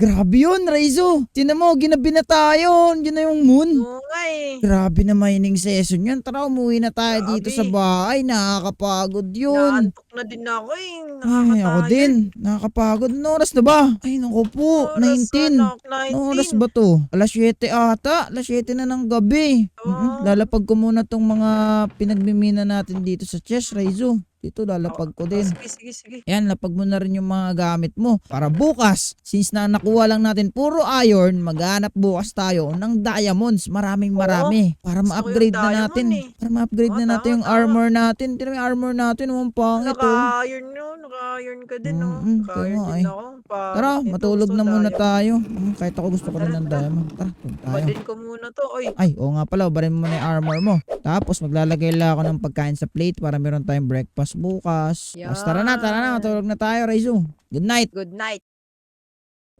Grabe yun, Raizo. Tinan mo, ginabi na tayo. Yun na yung moon. Oo nga eh. Grabe na mining session yun. Tara, umuwi na tayo Grabe. dito sa bahay. Nakakapagod yun. Naantok na din ako eh. Ay, ako Nakakatayan. din. Nakakapagod. Ano oras na ba? Ay, naku po. Oras 19. na, Ano oras 19. ba to? Alas 7 ata. Alas 7 na ng gabi. Oo. Mm-mm. Lalapag ko muna tong mga pinagmimina natin dito sa chest, Raizo. Dito lalapag ko din. Sige, sige, sige. Yan, lapag mo na rin yung mga gamit mo. Para bukas, since na nakuha lang natin puro iron, maghanap bukas tayo ng diamonds. Maraming marami. Para ma-upgrade na natin. eh. Para ma-upgrade na natin yung armor natin. Tira mo yung armor natin. Ang pangit oh. Naka-iron nyo. Naka-iron ka din, no? Naka-iron kaya din eh. ako. Pa- Tara, matulog na muna tayo. Mm, kahit ako gusto ko rin ng diamond. Tara, tulog tayo. Badin ko muna to. Oy, Ay, oo nga pala, barin mo na yung armor mo. Tapos maglalagay lang ako ng pagkain sa plate para meron tayong breakfast bukas. Tapos tara na, tara na, Yan. matulog na tayo, Raizu. Good night. good night.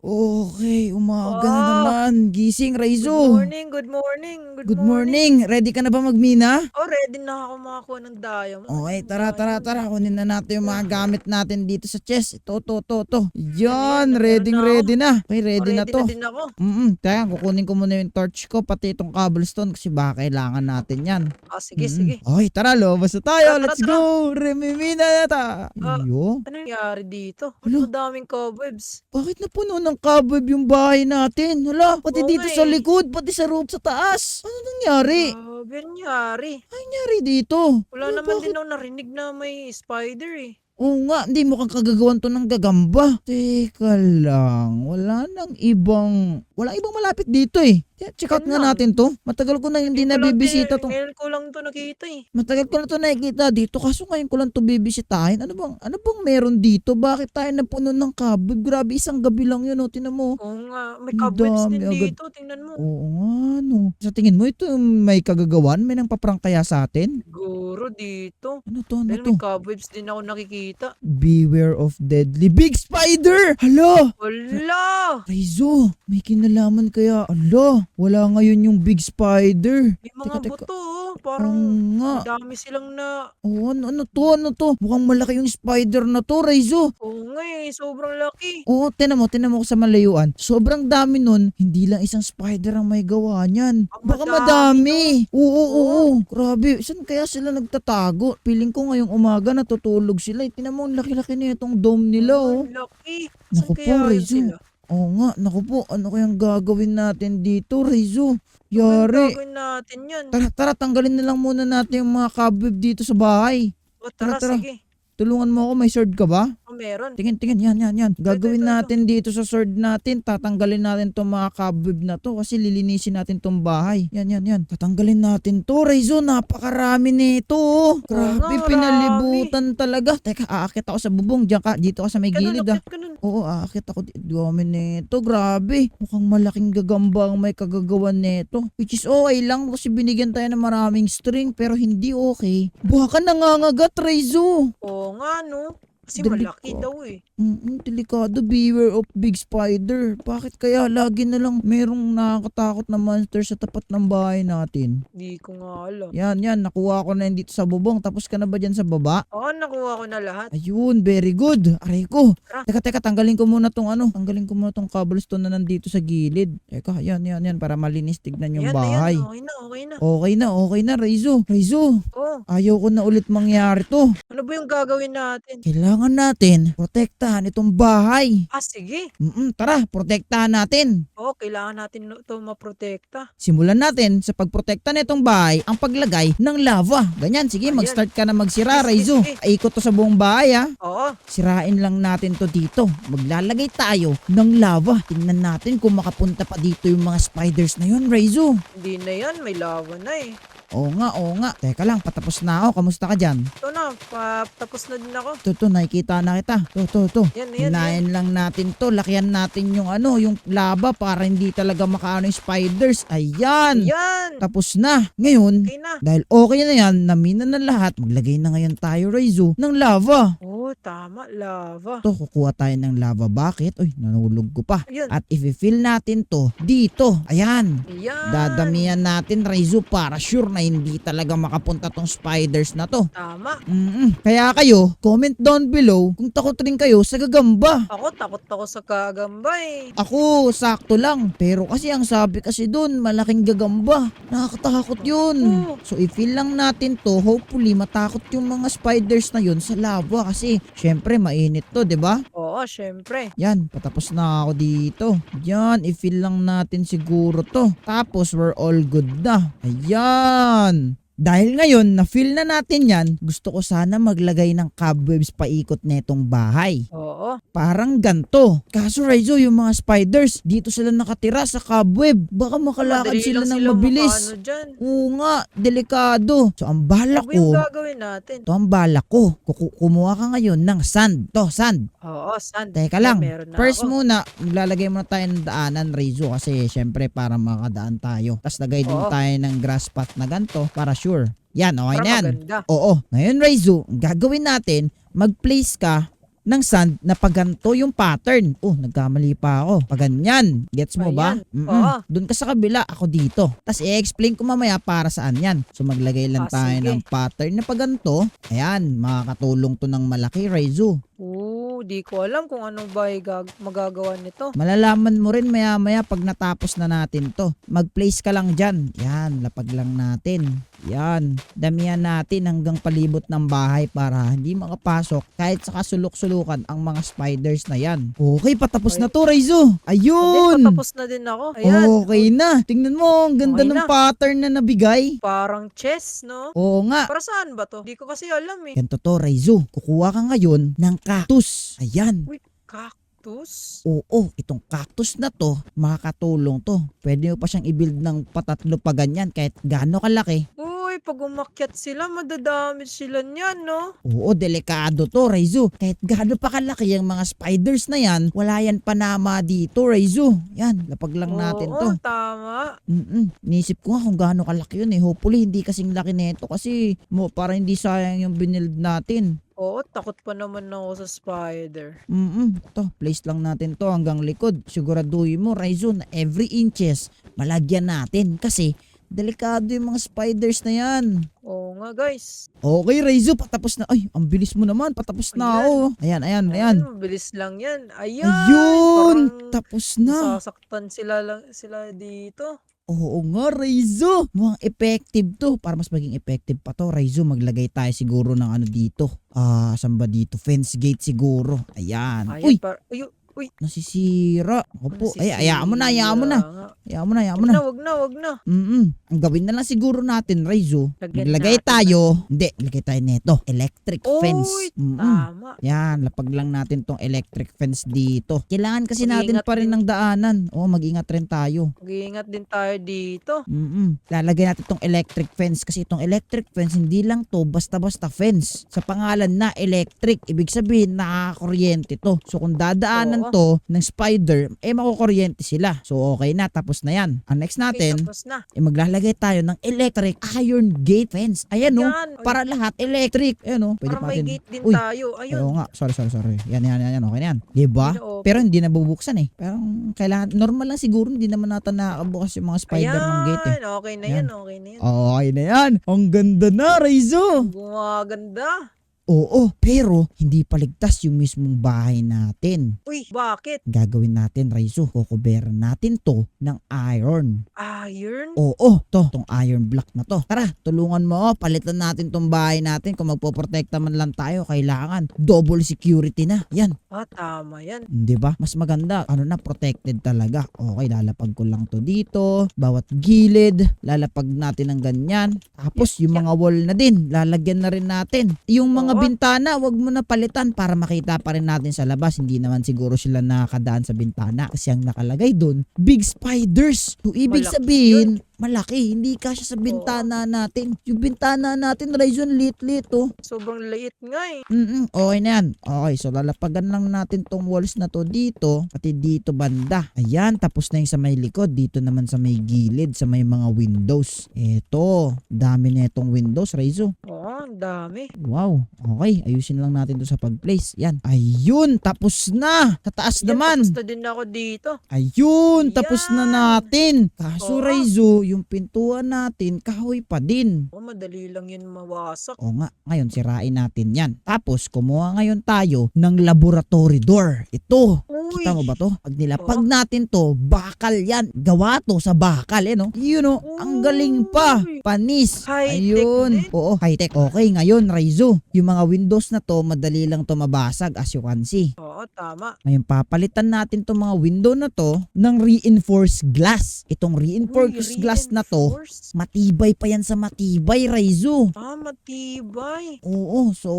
Okay, umaga na naman. Gising, Good morning, good morning, good, Good morning. Ready ka na ba magmina? Oh, ready na ako makakuha ng diamond. Okay, tara, tara, tara. Kunin na natin yung mga gamit natin dito sa chest. Ito, to, to, to. Yan, Ano yan? ready, na ready na. Okay, Oh, ready na to. din ako. Mm-mm. Kaya kukunin ko muna yung torch ko, pati itong cobblestone kasi baka kailangan natin yan. Ah, sige, Mm-mm. sige. Okay, tara, lumabas na tayo. Tara, Let's tara, go. Remimina na ta. Ah. Iyo. Ano nangyari dito? Hala. Ang daming cobwebs. Bakit napuno ng cobweb yung bahay natin? Hala, pati Oo dito nga sa eh. likod, pati sa roof sa taas. Ano nangyari? Ang nangyari. Ano nangyari dito? Wala Ano, naman bakit? din ako narinig na may spider eh. Oo nga, hindi mo kang kagagawan to ng gagamba. Teka lang, wala nang ibang, wala ibang malapit dito eh. Yeah, check out nga natin to. Matagal ko na hindi nabibisita din- to. Ngayon ko lang to nakita eh. Matagal ko na to nakikita dito kaso ngayon ko lang to bibisitahin. Ano bang, ano bang meron dito? Bakit tayo napuno ng cobweb? Grabe, isang gabi lang yun, oh. Tinan mo. Oo nga, may cobwebs din agad. dito. Tingnan mo. Oo nga, no. Sa tingin mo, ito may kagagawan? May nang paprang kaya sa atin? Siguro dito. Ano to, ano Dahil to? may cobwebs din ako nakikita. Beware of deadly big spider! Hala! Wala! Raizo, may kinalaman kaya. Ala, wala ngayon yung big spider. May mga Teka, teka. buto oh. Oo Parang nga. dami silang na... Oo, ano, ano to, ano to? Mukhang malaki yung spider na to, Raizo. Oo nga eh, sobrang laki. Oo, tinan mo, tinan mo ko sa malayuan. Sobrang dami nun. Hindi lang isang spider ang may gawa niyan. Ang Baka madami madami. Oo, oo, oo. Grabe. Saan kaya sila nagtatago? Piling ko ngayong umaga natutulog sila. Eh, Tinan mo, ang laki-laki na itong dome nila, oh. Ang laki. Naku Saan po, kaya yun Rizzo. sila? Oo nga, naku po. Ano kayang gagawin natin dito, Rizzo? Ano Yari. gagawin natin yan? Tara, tara, tanggalin na lang muna natin yung mga cobweb dito sa bahay. O tara, tara. sige. Tulungan mo ako, may sword ka ba? O meron. Tingin, tingin, yan, yan, yan. Gagawin natin dito sa sword natin, tatanggalin natin tong mga cobweb na to kasi lilinisin natin tong bahay. Yan, yan, yan. Tatanggalin natin to, Raizo, napakarami nito. oh. Grabe, nga, pinalibutan talaga. Teka, aakit ako sa bubong. Diyan ka, dito ka sa may Ganun, gilid ah. akit ka nun. Oo, aakit ako. Dami nito. Grabe. Mukhang malaking gagamba ang may kagagawan nito. Which is okay lang kasi binigyan tayo ng maraming string pero hindi okay. Baka nangangagat, Raizo. Oo nga, no? Kasi Dali malaki daw eh. Mm, delikado. Beware of big spider. Bakit kaya lagi na lang merong nakakatakot na monster sa tapat ng bahay natin? Hindi ko nga alam. Yan, yan. Nakuha ko na yun dito sa bubong. Tapos ka na ba dyan sa baba? Oo, nakuha ko na lahat. Ayun, very good. Aray ko. Tara. Teka, teka, tanggalin ko muna tong ano. Tanggalin ko muna tong cobblestone na nandito sa gilid. Teka, yan, yan, yan. Para malinis tignan yung Ayan, bahay. ayan, okay na, okay na. Okay na, okay na, Raizo. Raizo, Oh, ayaw ko na ulit mangyari to. ano ba yung gagawin natin? Kailangan natin protektahan itong bahay. Ah, sige. Mm tara, protektahan natin. Oo, kailangan natin ito maprotekta. Simulan natin sa pagprotekta nitong bahay ang paglagay ng lava. Ganyan, sige, Ayan. mag-start ka na magsira, Raizo. sige. Ikot to sa buong bahay, ha. Oo, Sirain lang natin to dito. Maglalagay tayo ng lava. Tingnan natin kung makapunta pa dito yung mga spiders na yun, Raizo. hindi na yan. May lava na eh. Oo nga, oo nga. Teka lang, patapos na ako. Kamusta ka dyan? Ito na, pa, tapos na din ako. To, to, nakikita na kita. To, to, to. Yan, yan, yan. Hinayin lang natin to. Lakihan natin yung ano, yung lava para hindi talaga makaano yung spiders. Ayan. Yan! Tapos na. Ngayon, Okay na. dahil okay na yan, namina na lahat, maglagay na ngayon tayo, Raizo, ng lava. Oo, tama. Lava. To, kukuha tayo ng lava bucket. Uy, nanulog ko pa. Ayun. At i-fill natin to dito. Ayan. Yan. Dadamihan natin, Raizo, para sure na ay hindi talaga makapunta tong spiders na to. Tama. Mm-mm. Kaya kayo, comment down below kung takot rin kayo sa gagamba. Ako, takot ako sa kagamba eh. Ako, sakto lang. Pero kasi ang sabi kasi doon, malaking gagamba. Nakakatakot yun. Oo. So i-feel lang natin to, hopefully matakot yung mga spiders na yun sa lava kasi syempre mainit to, 'di ba? Oo, syempre. Yan, patapos na ako dito. Yan, i-feel lang natin siguro to. Tapos we're all good na. Ayan yan. Dahil ngayon, na-feel na natin yan, gusto ko sana maglagay ng cobwebs paikot netong bahay. Oo. Parang ganto. Kaso Raizo, yung mga spiders, dito sila nakatira sa cobweb. Baka makalakad Madali sila lang ng mabilis. makaano dyan. Oo nga, delikado. So ang balak Ano yung ko, gagawin natin? to ang balak ko, Kuku- kumuha ka ngayon ng sand. To, sand. Oo, sand. Teka Ay, lang. meron na First ako. muna, maglalagay muna tayo ng daanan, Raizo, kasi syempre para makadaan tayo. Tapos lagay din Oo. tayo ng grass path na ganto para sure. Yan, okay Para na yan. maganda. Oo. Ngayon, Raizo, ang gagawin natin, mag-place ka ng sand na paganto yung pattern. Oh, nagkamali pa ako. Paganyan. Gets mo ba? Oo. Doon ka sa kabila, ako dito. Tapos i-explain ko mamaya para saan yan. So maglagay lang Ah, tayo sige. ng pattern na paganto. Ayan, makakatulong to ng malaki, Raizo. Oo, di ko alam kung ano ba gag- magagawa nito. Malalaman mo rin maya-maya pag natapos na natin to. Mag-place ka lang dyan. Yan, lapag lang natin. Yan, damihan natin hanggang palibot ng bahay para hindi makapasok kahit sa kasulok-sulukan ang mga spiders na yan. Okay, patapos na to, Raizo. Hindi, Ayun! patapos na din ako. Ayan. Okay na. Tingnan mo, ang ganda Okay ng na. pattern na nabigay. Parang chess, no? Oo nga. Para saan ba to? Di ko kasi alam eh. Ganito to, Raizo. Kukuha ka ngayon ng cactus. Ayan. Cactus? Oo, itong cactus na to, makakatulong to. Pwede mo pa siyang i-build ng patatlo pa ganyan kahit gaano kalaki. Uy, pag umakyat sila, madadamage sila niyan, no? Oo, delikado to, Raizu. Kahit gaano pa kalaki ang mga spiders na yan, wala yan panama dito, Raizu. Yan, lapag lang natin Oo, to. tama. Mm-mm. Nisip ko nga kung gaano kalaki yun eh. Hopefully, hindi kasing laki nito kasi mo, para hindi sayang yung binild natin. Oo, takot pa naman ako sa spider. Mm To, place lang natin to hanggang likod. Siguraduhin mo, Raizu, na every inches malagyan natin kasi delikado yung mga spiders na yan. Oo nga, guys. Okay, Raizu, patapos na. Ay, ang bilis mo naman. Patapos na Ayan. ako. Ayan, ayan, ayan. Mabilis lang yan. Ayan. Ayun! parang Tapos na. Sasaktan sila lang sila dito. Oo nga, Raizu. Mukhang effective to. Para mas maging effective pa to, Raizu, maglagay tayo siguro ng ano dito. Ah, saan ba dito? Fence gate siguro. Ayan. Ayan, Uy, par- uy, uy. nasisira. Ako po. Ay, ayaan mo na, ayaan mo na. Nasisira nga. Ayaan mo na, ayaan mo na. wag na, wag na. Mm Ang gawin na lang siguro natin, Raizu. Lagyan Maglagay natin tayo. Hindi, maglagay tayo neto. Electric fence. Uy, Mm-mm. Tama. Yan, lapag lang natin tong electric fence dito. Kailangan kasi natin Mag-ingat pa rin din. ng daanan. Oo, mag-ingat rin tayo. Mag-iingat din tayo dito. Mm-mm. Lalagay natin tong electric fence kasi itong electric fence hindi lang to basta-basta fence. Sa pangalan na electric, ibig sabihin nakakakuryente to. So kung dadaanan Oo. to ng spider, eh makukuryente sila. So okay na, tapos na yan. Ang next natin, tapos na. eh maglalagay tayo ng electric iron gate fence. Ayan no, Yan. Uy, para lahat electric. Ayan no, pwede para pa may natin. gate din Uy, tayo. Ayun. Oo nga, sorry, sorry, sorry. Yan, yan, yan, yan. Okay na yan. Hindi na okay. Pero hindi nabubuksan eh. Pero kailangan, normal lang siguro, hindi naman natin nakakabukas yung mga spider Ayan, ng gate eh. okay na yan, okay na yan. Okay na yan. Ang ganda na, Raizo. Gumaganda. Oo, pero hindi paligtas yung mismong bahay natin. Uy, bakit? Gagawin natin, Raizo, kukuberan natin to ng iron. Iron? Oo, to, tong iron block na to. Tara, tulungan mo palitan natin tong bahay natin. Kung magpoprotekta man lang tayo, kailangan double security na. Yan, Ah, tama yan. 'di ba? Mas maganda, ano na protected talaga. Okay, lalapag ko lang to dito, bawat gilid, lalapag natin ng ganyan. Tapos yung mga wall na din, lalagyan na rin natin. Yung mga. Bintana, wag mo na palitan para makita pa rin natin sa labas. Hindi naman siguro sila nakakadaan sa bintana kasi ang nakalagay doon, big spiders. So ibig Malaki sabihin, malaki, hindi kasya sa bintana natin. Yung bintana natin, Ryzen, lit-lit oh. Sobrang liit nga eh. Mm okay na yan. Okay, so lalapagan lang natin tong walls na to dito, pati dito banda. Ayan, tapos na yung sa may likod. Dito naman sa may gilid, sa may mga windows. Eto, dami na itong windows, Raizo. Oo, ang dami. Wow. Okay, ayusin lang natin to sa pag-place. Yan. Ayun, tapos na. Sa taas Yan, naman. tapos na din ako dito. Ayun, tapos na Yan. natin. Kaso Oo. Raizo, yung pintuan natin, kahoy pa din. Oh, madali lang yun mawasak. O nga, ngayon sirain natin yan. Tapos, kumuha ngayon tayo ng laboratory door. Ito. Uy! Kita mo ba to? Pag nilapag Oo. natin to, bakal yan. Gawa to sa bakal, eh, no? Yun, no? Ang galing pa. Uy. Panis. High-tech Ayun. din. Oo, high-tech. Okay, ngayon, Raizo. Yung mga windows na to, madali lang to mabasag as you can see. Oo, tama. Ngayon, papalitan natin tong mga window na to ng reinforced glass. Itong reinforced Uy, glass na to, matibay pa yan sa matibay, Raizo. Ah, matibay. Oo, so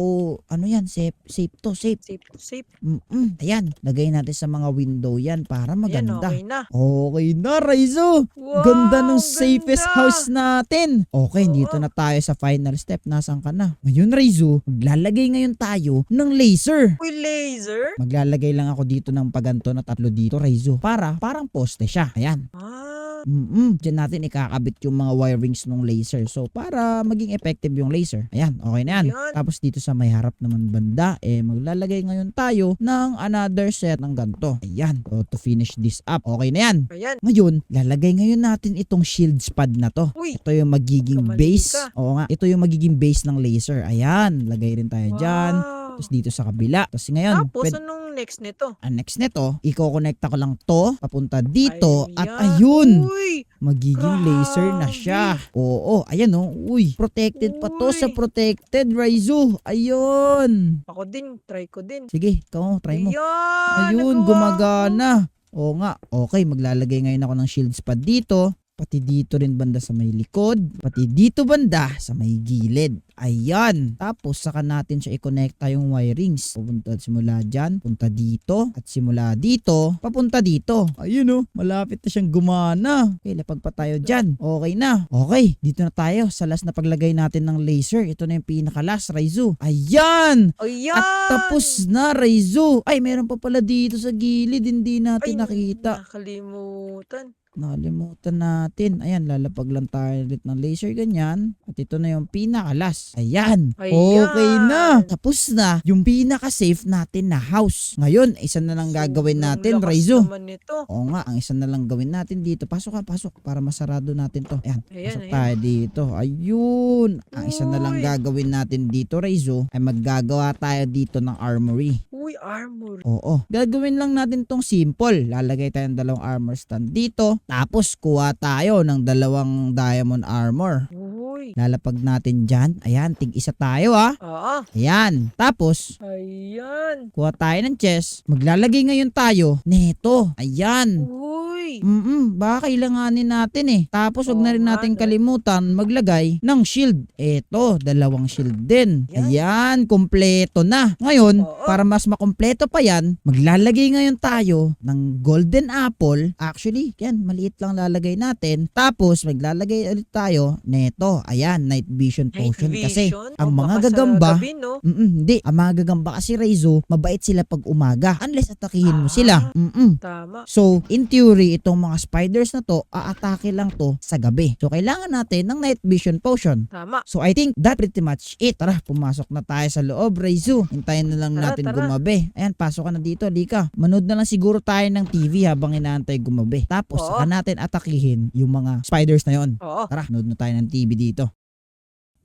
ano yan, safe, safe to, safe. Safe, safe. Mm-mm. Ayan, lagay natin sa mga window yan para Ayan, maganda. okay na. Okay na, Raizo. Wow, Ganda ng safest ganda. house natin. Okay, Oo. dito na tayo sa final step. Nasaan ka na? Ngayon, Raizo, maglalagay ngayon tayo ng laser. Uy, laser? Maglalagay lang ako dito ng paganto na tatlo dito, Raizo. Para, parang poste siya. Ayan. Ah, Mm-mm. Diyan natin ikakabit yung mga wirings ng laser. So, para maging effective yung laser. Ayan, okay na yan. Ayan. Tapos dito sa may harap naman banda, eh, maglalagay ngayon tayo ng another set ng ganto. Ayan. So, to finish this up, okay na yan. ayan. Ngayon, lalagay ngayon natin itong shield pad na to. Uy, Ito yung magiging base. Oo nga, ito yung magiging base ng laser. Ayan, lagay rin tayo dyan. Tapos dito sa kabila. Tapos ngayon, Tapos, pwede- anong next nito? ang next nito, i-connecta ko lang to, papunta dito, at Ayan. ayun, Uy, magiging laser na Grabe. siya. Oo, ayan oh. Uy, protected pa to Uy. sa protected, Raizu. Ayun. ako din. Try ko din. Sige, ikaw, try mo. Ayan, Ayun, nagawa gumagana. Oo nga. Okay, maglalagay ngayon ako ng shields pad dito. Pati dito rin banda sa may likod. Pati dito banda sa may gilid. Ayan. Tapos saka natin siya i-connecta yung wirings. Pupunta simula dyan, punta dito, at simula dito, papunta dito. Ayun oh, malapit na siyang gumana. Okay, lapag pa tayo dyan. Okay na. Okay, dito na tayo sa last na paglagay natin ng laser. Ito na yung pinaka-last, Raizu. Ayan! Ayan! At tapos na, Raizu. Ay, meron pa pala dito sa gilid. Hindi natin Ay, nakita. Nakalimutan. Nakalimutan natin. Ayan, lalapag lang tayo ulit ng laser ganyan. At ito na yung pinakalas. Ayan. Ayan. Okay na. Tapos na yung pinaka-safe natin na house. Ngayon, isa na lang gagawin natin, nito. Oo nga, ang isa na lang gawin natin dito. Pasok ka, pasok. Para masarado natin to. Ayan, Ayan, pasok ayan. tayo dito. Ayun. Ang isa na lang gagawin natin dito, Raizu, ay maggagawa tayo dito ng armory. Uy, armor. Oo. Gagawin lang natin tong simple. Lalagay tayo ng dalawang armor stand dito. Tapos kuha tayo ng dalawang diamond armor. Uy. Lalapag natin dyan. Ayan, tig isa tayo ah. Ah, Ayan. Tapos, ayan. kuha tayo ng chest. Maglalagay ngayon tayo neto. Ayan. Uy. Mm baka kailanganin natin eh. Tapos wag na rin natin kalimutan maglagay ng shield. Eto, dalawang shield din. Yan. Ayan, kompleto na. Ngayon, para mas makompleto pa yan, maglalagay ngayon tayo ng golden apple. Actually, yan, maliit lang lalagay natin. Tapos, maglalagay ulit tayo neto. Ayan, night vision Night potion. Kasi, ang O, mga gagamba, gabi, no? Mm-mm, hindi. Ang mga gagamba kasi Raizo, mabait sila pag umaga. Unless atakihin mo Ah. sila. Mm-mm. Tama. So, in theory, itong mga spiders na to, aatake lang to sa gabi. So, kailangan natin ng night vision potion. Tama. So, I think that pretty much it. Tara, pumasok na tayo sa loob, Raizu. Hintayin na lang Tara, natin tara. gumabi. Ayan, pasok ka na dito, Lika. Manood na lang siguro tayo ng TV habang inaantay gumabi. Tapos, Oo. saka natin atakihin yung mga spiders na yon. Oo. Tara, manood na tayo ng TV dito.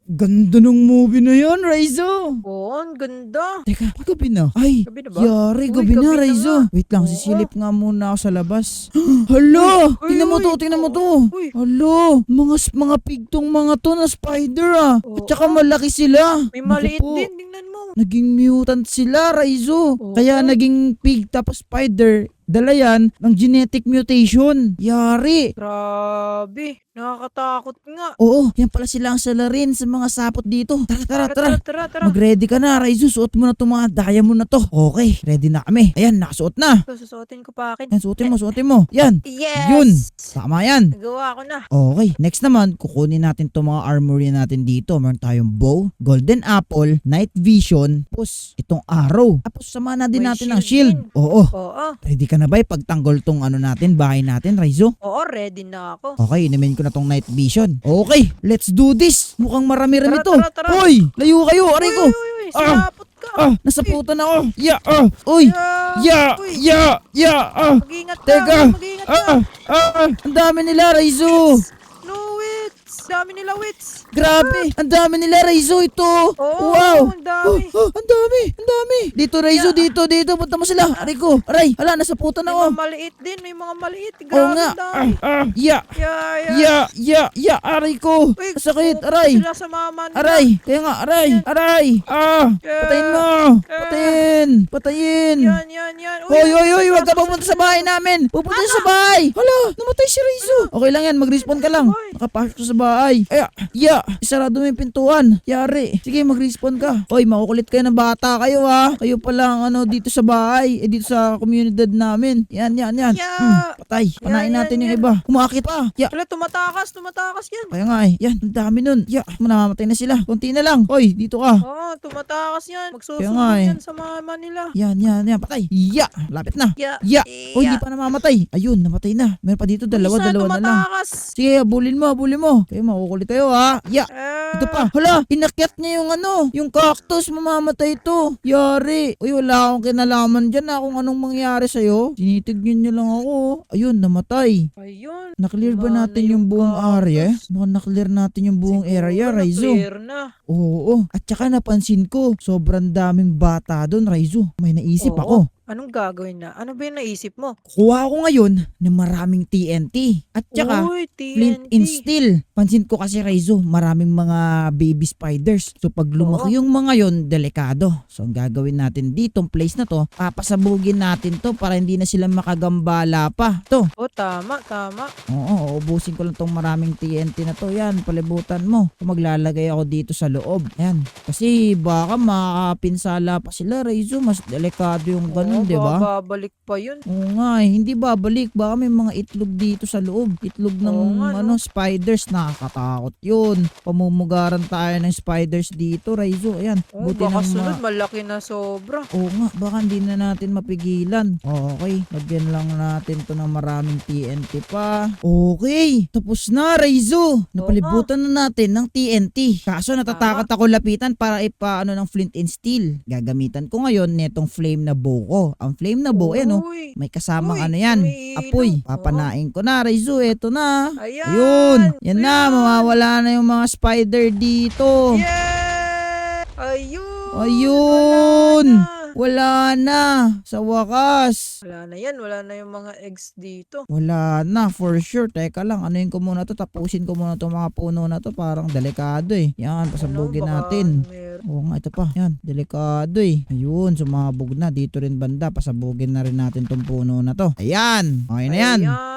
Ganda ng movie na yon, Raizu. Oo, ang ganda. Teka, gabi na. Ay, Gabi na ba? Yari, Uy, gabi, na, gabi na Raizo. nga. Wait lang, Oo. sisilip nga muna ako sa labas. Hala! Uy, Tingnan mo uy, to, tingnan mo to. Uy. Hala! Mga, mga pigtong mga to na spider ah. At Oo. saka malaki sila. May Naku maliit po. din. Tingnan mo. Naging mutant sila, Raizo. Oo. Kaya naging pig tapos spider. Dala yan ng genetic mutation. Yari. Grabe. Nakakatakot nga. Oo, yan pala sila ang salarin sa mga sapot dito. Tara, tara, tara. tara, tara. tara. Mag-ready ka na, Raizo. Suot mo na itong mga diamond na to. Okay, ready na kami. Ayan, nakasuot na. Ito, susuotin ko pa akin. Yan, suotin mo, suotin mo. Yan. Yes! Yun. Tama yan. Nagawa ko na. Okay. Next naman, kukunin natin itong mga armory natin dito. Meron tayong bow, golden apple, night vision, tapos itong arrow. Tapos sama na din May natin ng shield din. Oo. Oo. Ready ka na ba? Pagtanggol tong ano natin, bahay natin, Raizo? Oo, ready na ako. Okay, inumin ko na tong night vision. Okay, let's do this. Mukhang marami-rami to. tara, tara. Hoy, layo kayo. Aray ko. Uy, Ah. sinapot ka. Ah, nasaputan ako. Ya, ah. Uy. Ya, Uy, ya, ya. Ah. Mag-ingat ka. Teka. Mag-ingat ka. Ah, ah, ah. Ang dami nila, Raizo. Wits. Dami nila wits. Grabe, ang dami nila, Raizo. Ito. Oo, wow. ang dami. Oh, oh, ang dami, ang dami. Dito, Raizo, dito, dito. Punta mo sila. Aray ko. Aray, hala, nasaputan May ako. mga maliit din. May mga maliit. Oo Grabe, nga. ang dami. Ah, ah. Ya, Yeah, yeah. ya, ya, ya. Aray ko. Uy, Sakit, pumunta aray. Sila sa mama nila. Aray, kaya nga, aray, aray. Ah, Yeah. patayin mo. Patayin, patayin. Yan, yan, yan. Hoy, hoy, hoy, wag ka pupunta sa na- bahay namin. Pupunta sa bahay. Hala, namatay si Rizzo. Okay lang yan, mag-respawn ka lang. Nakapasok ka sa bahay. Ay, ya, isarado mo yung pintuan. Yari. Sige, mag-respawn ka. Hoy, makukulit kayo ng bata kayo ha. Kayo pa lang, ano, dito sa bahay. Eh, dito sa komunidad namin. Yan, yan, yan. Ya. Hmm, patay. Panain Yan, natin yan, yung yan. iba. Kumakit pa. Ya, Wala, tumatakas, tumatakas yan. kaya nga eh. Yan, ang dami nun. Ya, manamatay na sila. Kunti na lang. Hoy, dito ka. Oo, tumatakas yan. Magsusunod eh. yan sa mama nila. Yan, yan, yan. Patay. Ya, lapit na. Ya. Ya. Hoy, Ya. hindi pa namamatay. Ayun, namatay na. Meron pa dito, dalawa, Isa dalawa na lang. tumatakas. Sige, abulin mo, abulin mo. Kayo, makukulit kayo ha. Ya, ito pa. Hala, inakyat niya yung ano, yung cactus, mamamatay ito. Yari. Uy, wala akong kinalaman dyan na kung anong mangyari sa'yo. Tinitignan niyo lang ako. Ayun, namatay. Ayun. Naklear ba natin na yung buong area? Mukhang naklear natin yung buong area, Raizo. na. Oo, at saka napansin ko, sobrang daming bata doon, Raizo. May naisip Oo. ako. Anong gagawin na? Ano ba yung naisip mo? Kuha ko ngayon ng maraming TNT. At saka, Uy, flint TNT. and steel. Pansin ko kasi Raizo, maraming mga baby spiders. So pag lumaki yung mga yon, delikado. So ang gagawin natin dito, ang place na to, papasabugin natin to para hindi na sila makagambala pa. To, Oh, tama, tama. oo, uubusin ko lang tong maraming TNT na to. Yan, palibutan mo. So, maglalagay ako dito sa loob. Yan. Kasi baka makapinsala pa sila Raizo. Mas delikado yung ganun, Oo, di ba? baka babalik pa yun. Oo nga eh, hindi babalik. Baka may mga itlog dito sa loob. Itlog ng Oo nga, no? ano, spiders. Nakakatakot yun. Pamumugaran tayo ng spiders dito, Raizo. Ayan, Oh, buti baka ng sunod, ma- malaki na sobra. Oo nga, baka hindi na natin mapigilan. Okay, lagyan lang natin to ng maraming TNT pa. Okay, tapos na, Raizo. Napalibutan na natin ng TNT. Kaso natatakot ako lapitan para ipaano ng flint and steel. Gagamitan ko ngayon netong flame na bow ko. Ang flame na bow, eh no, may kasamang Uy, ano yan. Apoy. Papanain ko na, Raizo. Eto na. Ayan. Ayun. Yan na, Ayan. mawawala na yung mga spider dito. Yeah! Ayun! Ayun. Na. Wala na. Sa wakas. Wala na yan. Wala na yung mga eggs dito. Wala na, for sure. Teka lang, anuin ko muna to. Tapusin ko muna to mga puno na to. Parang delikado eh. Yan, pasabugin Ano, natin. meron. Oo nga, ito pa. Yan, delikado eh. Ayun, sumabog na. Dito rin banda. Pasabugin na rin natin tong puno na to. Ayan, okay na yan. Ayan.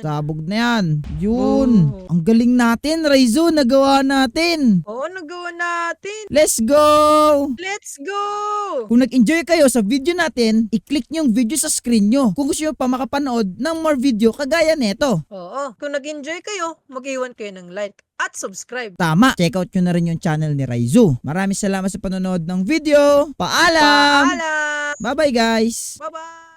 Sabog na yan. Yun. Oh. Ang galing natin, Raizo. Nagawa natin. Oo, nagawa natin. Let's go! Let's go! Kung nag-enjoy kayo sa video natin, i-click nyo yung video sa screen nyo. Kung gusto nyo pa makapanood ng more video kagaya neto. Oo. Kung nag-enjoy kayo, mag-iwan kayo ng like at subscribe. Tama, check out nyo na rin yung channel ni Raizu. Maraming salamat sa panonood ng video. Paalam! Paalam! Bye-bye guys! Bye-bye!